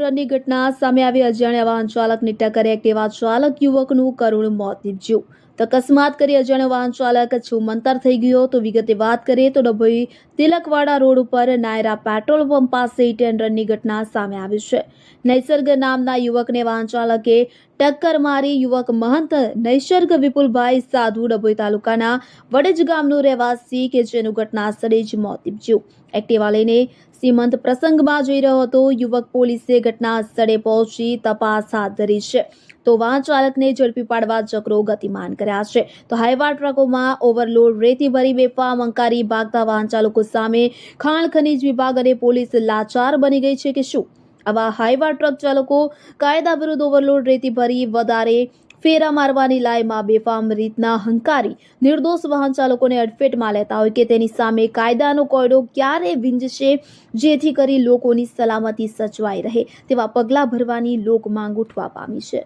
રનની ઘટના સામે આવી અજાણ્યા વાહન ચાલકની ટક્કરે એક્ટિવા ચાલક યુવકનું કરુણ મોત નીપજ્યું. તો અકસ્માત કરી અજાણ્યો વાહન ચાલક છુમંતર થઈ ગયો તો વિગતે વાત કરીએ તો ડભોઈ તિલકવાડા રોડ ઉપર નાયરા પેટ્રોલ પંપ પાસે હિટ એન્ડ ઘટના સામે આવી છે. નૈસર્ગ નામના યુવકને વાહન ચાલકે ટક્કર મારી યુવક મહંત, નૈસર્ગ વિપુલભાઈ સાધુ ડભોઈ તાલુકાના વડજ ગામનો રહેવાસી કે જેનું ઘટના સ્થળે જ મોત નીપજ્યું. એક્ટિવા લઈને સીમંત પ્રસંગમાં જઈ રહ્યો હતો, યુવક પોલીસે ઘટના સ્થળે પહોંચી તપાસ હાથ ધરી છે. તો વાહન ચાલકને ઝડપી પાડવા ચક્રો ગતિમાન કર્યા છે. તો હાઈવા ટ્રકોમાં ઓવરલોડ, રેતી ભરી, બેફામ અંકારી ભાગતા વાહન ચાલકો સામે ખાણ ખનીજ વિભાગ અને પોલીસ લાચાર બની ગઈ છે કે શું? આવા હાઈવા ટ્રક ચાલકો કાયદા વિરુદ્ધ ઓવરલોડ, રેતી ભરી, વધારે ફેરા મારવાની લાયમાં બેફામ રીતના હંકારી નિર્દોષ વાહન ચાલકોને અડફેટમાં લેતા હોય કે તેની સામે કાયદાનો કોયડો ક્યારે વિંજશે જેથી કરી લોકોની સલામતી સચવાઈ રહે તેવા પગલાં ભરવાની લોક માંગ ઉઠવા પામી છે.